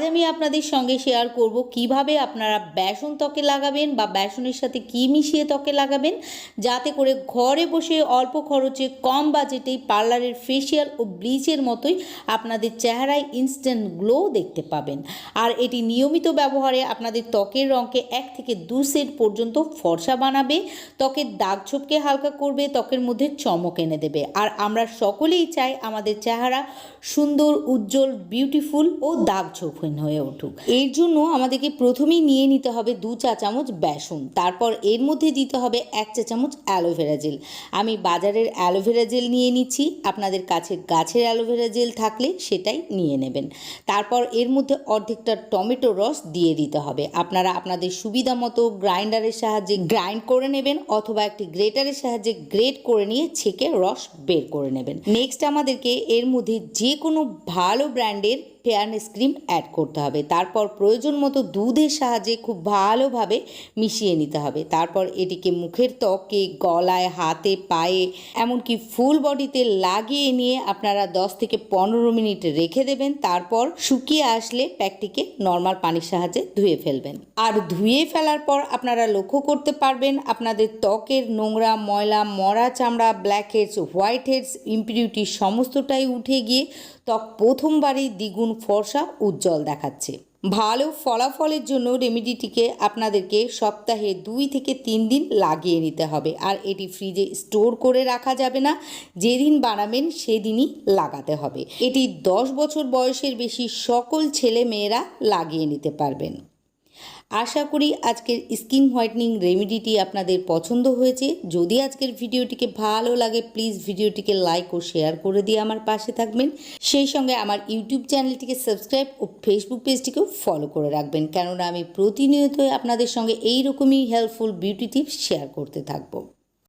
আজ আমি আপনাদের সঙ্গে শেয়ার করব কীভাবে আপনারা বেসন ত্বকে লাগাবেন বা বেসনের সাথে কী মিশিয়ে ত্বকে লাগাবেন। যাতে করে ঘরে বসে অল্প খরচে, কম বাজেটেই পার্লারের ফেসিয়াল ও ব্লিচের মতোই আপনাদের চেহারায় ইনস্ট্যান্ট গ্লো দেখতে পাবেন। আর এটি নিয়মিত ব্যবহারে আপনাদের ত্বকের রঙকে এক থেকে দু সেট পর্যন্ত ফর্সা বানাবে, ত্বকের দাগ ছোপকে হালকা করবে, ত্বকের মধ্যে চমক এনে দেবে। আর আমরা সকলেই চাই আমাদের চেহারা সুন্দর, উজ্জ্বল বিউটিফুল ও দাগ ছোপহীন হয়ে উঠুক। এর জন্য আমাদেরকে প্রথমেই নিয়ে নিতে হবে দু চা চামচ বেসন। তারপর এর মধ্যে দিতে হবে এক চা চামচ অ্যালোভেরা জেল। আমি বাজারের অ্যালোভেরা জেল নিয়ে নিচ্ছি। আপনাদের কাছে গাছের অ্যালোভেরা জেল থাকলে সেটাই নিয়ে নেবেন। তারপর এর মধ্যে অর্ধেকটা টমেটো রস দিয়ে দিতে হবে। আপনারা আপনাদের সুবিধা মতো গ্রাইন্ডারের সাহায্যে গ্রাইন্ড করে নেবেন অথবা একটি গ্রেটারের সাহায্যে গ্রেট করে নিয়ে ছেঁকে রস বের করে নেবেন। নেক্সট আমাদেরকে এর মধ্যে যে কোনো ভালো ব্র্যান্ডের ফেয়ারনেস ক্রিম অ্যাড করতে হবে। তারপর প্রয়োজন মতো দুধের সাহায্যে খুব ভালোভাবে মিশিয়ে নিতে হবে। তারপর এটিকে মুখের ত্বকে গলায়, হাতে, পায়ে, এমনকি ফুল বডিতে লাগিয়ে নিয়ে আপনারা 10 থেকে পনেরো মিনিট রেখে দেবেন। তারপর শুকিয়ে আসলে প্যাকটিকে নর্মাল পানির সাহায্যে ধুয়ে ফেলবেন। আর ধুয়ে ফেলার পর আপনারা লক্ষ্য করতে পারবেন, আপনাদের ত্বকের নোংরা, ময়লা, মরা চামড়া blackheads whiteheads impurity সমস্তটাই উঠে গিয়ে ত্বক প্রথমবারই দ্বিগুণ ফর্সা, উজ্জ্বল দেখাচ্ছে। ভালো ফলাফলের জন্য রেমেডিটিকে আপনাদেরকে সপ্তাহে দুই থেকে তিন দিন লাগিয়ে নিতে হবে। আর এটি ফ্রিজে স্টোর করে রাখা যাবে না। যেদিন বানাবেন, সেদিনই লাগাতে হবে। এটি দশ বছর বয়সের বেশি সকল ছেলে মেয়েরা লাগিয়ে নিতে পারবেন। আশা করি আজকের স্কিন হোয়াইটনিং রেমেডিটি আপনাদের পছন্দ হয়েছে। যদি আজকের ভিডিওটিকে ভালো লাগে, প্লিজ ভিডিওটিকে লাইক ও শেয়ার করে দিয়ে আমার পাশে থাকবেন। সেই সঙ্গে আমার ইউটিউব চ্যানেলটিকে সাবস্ক্রাইব ও ফেসবুক পেজটিকেও ফলো করে রাখবেন। কেননা আমি প্রতিনিয়ত আপনাদের সঙ্গে এই রকমই হেল্পফুল বিউটি টিপস শেয়ার করতে থাকব।